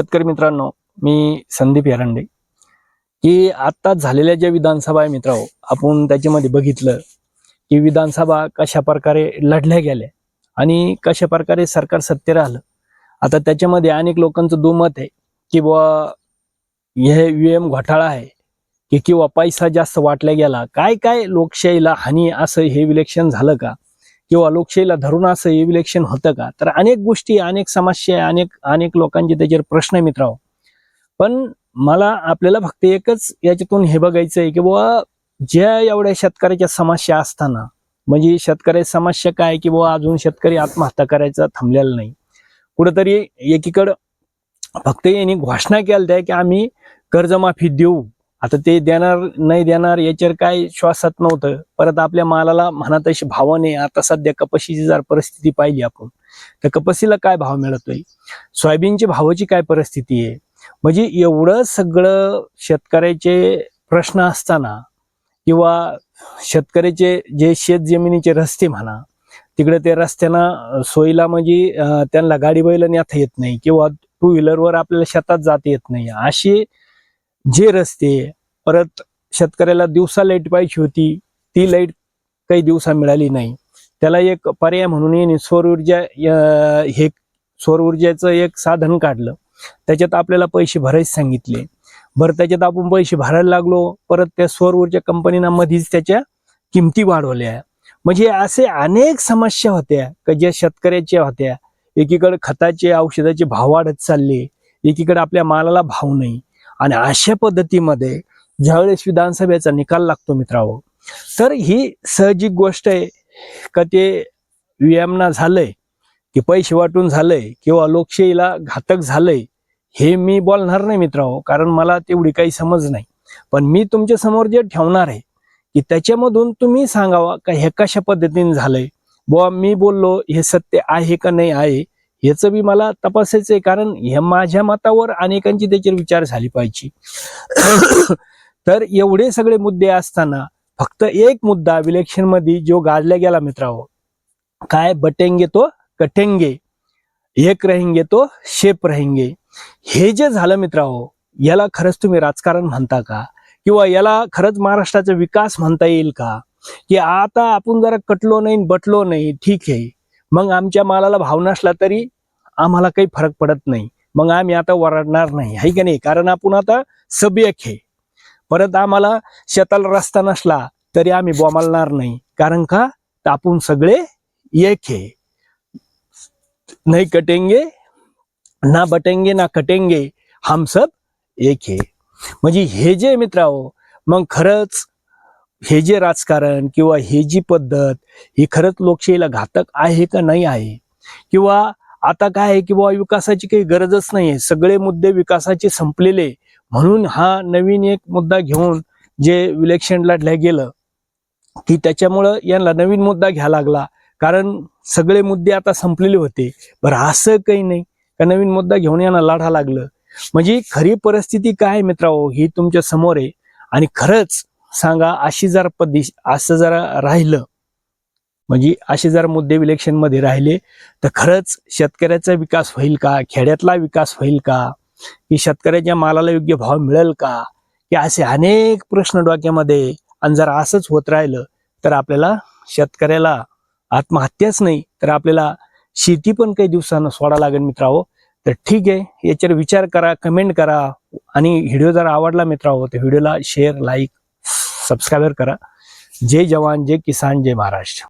शेतकरी मित्रांनो मी संदीप एरंडे की आत्ताच झालेल्या ज्या विधानसभा आहे मित्रांनो आपण त्याच्यामध्ये बघितलं की विधानसभा कशा प्रकारे लढल्या गेल्या आणि कशा प्रकारे सरकार सत्तेवर आलं. आता त्याच्यामध्ये अनेक लोकांचं दुमत आहे की बुवा हे एम घोटाळा आहे की किंवा पैसा जास्त वाटला गेला. काय काय लोकशाहीला हानी असं हे विलेक्शन झालं का? किंवा लोकशाहीला धरून असं इलेक्शन विलेक्शन होतं का? तर अनेक गोष्टी अनेक समस्या अनेक अनेक लोकांचे त्याच्यावर प्रश्न मित्राव पण मला आपल्याला फक्त एकच याच्यातून हे बघायचं आहे की बुवा ज्या एवढ्या शेतकऱ्याच्या समस्या असताना म्हणजे शेतकऱ्याची समस्या काय की बुवा अजून शेतकरी आत्महत्या करायचा थांबलेला नाही. कुठंतरी एकीकडं फक्त यांनी घोषणा केल्या की आम्ही कर्जमाफी देऊ. आता ते देणार नाही देणार याच्यावर काय श्वासात नव्हतं. परत आपल्या मालाला म्हणा तशी भाव नाही आता सध्या कपाशीची जर परिस्थिती पाहिली आपण तर कपाशीला काय भाव मिळतोय? सोयाबीनची भावाची काय परिस्थिती आहे? म्हणजे एवढं सगळं शेतकऱ्याचे प्रश्न असताना किंवा शेतकऱ्याचे जे शेत जमिनीचे रस्ते म्हणा तिकडे ते रस्त्यानं सोयीला म्हणजे त्यांना गाडी बैल नेता येत नाही किंवा टू व्हीलरवर आपल्याला शेतात जाता येत नाही. असे जे रस्ते परत शेतकऱ्याला दिवसा लाइट पाहिजे होती ती लाइट काही दिवसा मिळाली नाही. त्याला एक पर्याय म्हणून याने सौर ऊर्जा हे सौर ऊर्जेचं एक साधन काढलं. त्याच्यात आपल्याला पैसे भरायचे सांगितले. बरं त्याच्यात आपण पैसे भरायला लागलो परत त्या सौर ऊर्जा कंपनीना मधीच त्याच्या किमती वाढवल्या. म्हणजे असे अनेक समस्या होत्या का ज्या शेतकऱ्याच्या होत्या. एकीकडे खताचे औषधाचे भाव वाढत चालले. एकीकडे आपल्या मालाला भाव नाही. आणि अशा पद्धतीमध्ये ज्यावेळेस विधानसभेचा निकाल लागतो मित्रांनो तर ही साहजिक गोष्ट आहे का ते व्यायामना झालंय की पैसे वाटून झालंय किंवा लोकशाहीला घातक झालंय हे मी बोलणार नाही मित्रांनो कारण मला तेवढी काही समज नाही. पण मी तुमच्यासमोर जे ठेवणार आहे की त्याच्यामधून तुम्ही सांगावा का हे कशा पद्धतीने झालंय? बुवा मी बोललो हे सत्य आहे का नाही आहे याचं बी मला तपासायचं आहे कारण हे माझ्या मतावर अनेकांची त्याच्यावर विचार झाली पाहिजे. तर एवढे सगळे मुद्दे असताना फक्त एक मुद्दा विलेक्शनमध्ये जो गाजला गेला मित्रांनो काय? बटेंगे तो कटेंगे एक रहेंगे तो शेप रहेंगे. हे जे झालं मित्रांनो याला खरंच तुम्ही राजकारण म्हणता का? किंवा याला खरंच महाराष्ट्राचा विकास म्हणता येईल का? की आता आपण जरा कटलो नाही बटलो नाही ठीक आहे. मग आमच्या मालाला भाव नसला तरी आम्हाला काही फरक पडत नाही. मग आम्ही आता वरडणार नाही आहे की नाही? कारण आपण आता सभ्यक आहे. परत आम्हाला शेताला रस्ता नसला तरी आम्ही बोमालणार नाही. कारण का? आपण सगळे एक आहे. नाही कटेंगे ना बटेंगे ना कटेंगे हम सब एक हे म्हणजे हे जे मित्रांनो मग खरंच हे जे राजकारण किंवा हे जी पद्धत ही खरंच लोकशाहीला घातक आहे का नाही आहे? किंवा आता काय आहे की बाबा विकासाची काही गरजच नाही आहे सगळे मुद्दे विकासाचे संपलेले. म्हणून हा नवीन एक मुद्दा घेऊन जे इलेक्शन लढल्या गेलं की त्याच्यामुळं यांना नवीन मुद्दा घ्या लागला. कारण सगळे मुद्दे आता संपलेले होते. बरं असं काही नाही. का नवीन मुद्दा घेऊन यांना लढा लागलं? म्हणजे खरी परिस्थिती काय आहे मित्रांनो? ही तुमच्यासमोर आहे. आणि खरंच सांगा अशी जर पद्धती असं जरा राहिलं म्हणजे असे जर मुद्दे इलेक्शनमध्ये राहिले तर खरंच शेतकऱ्याचा विकास होईल का? खेड्यातला विकास होईल का? की शेतकऱ्याच्या मालाला योग्य भाव मिळेल का? की असे अनेक प्रश्न डोक्यामध्ये आणि जर असंच होत राहिलं तर आपल्याला शेतकऱ्याला आत्महत्याच नाही तर आपल्याला शेती पण काही दिवसानं सोडा लागेल मित्रांनो. तर ठीक आहे याच्यावर विचार करा कमेंट करा आणि व्हिडिओ जर आवडला मित्रांनो तर व्हिडिओला शेअर लाईक सबस्क्राईबर करा. जय जवान जय किसान जय महाराष्ट्र.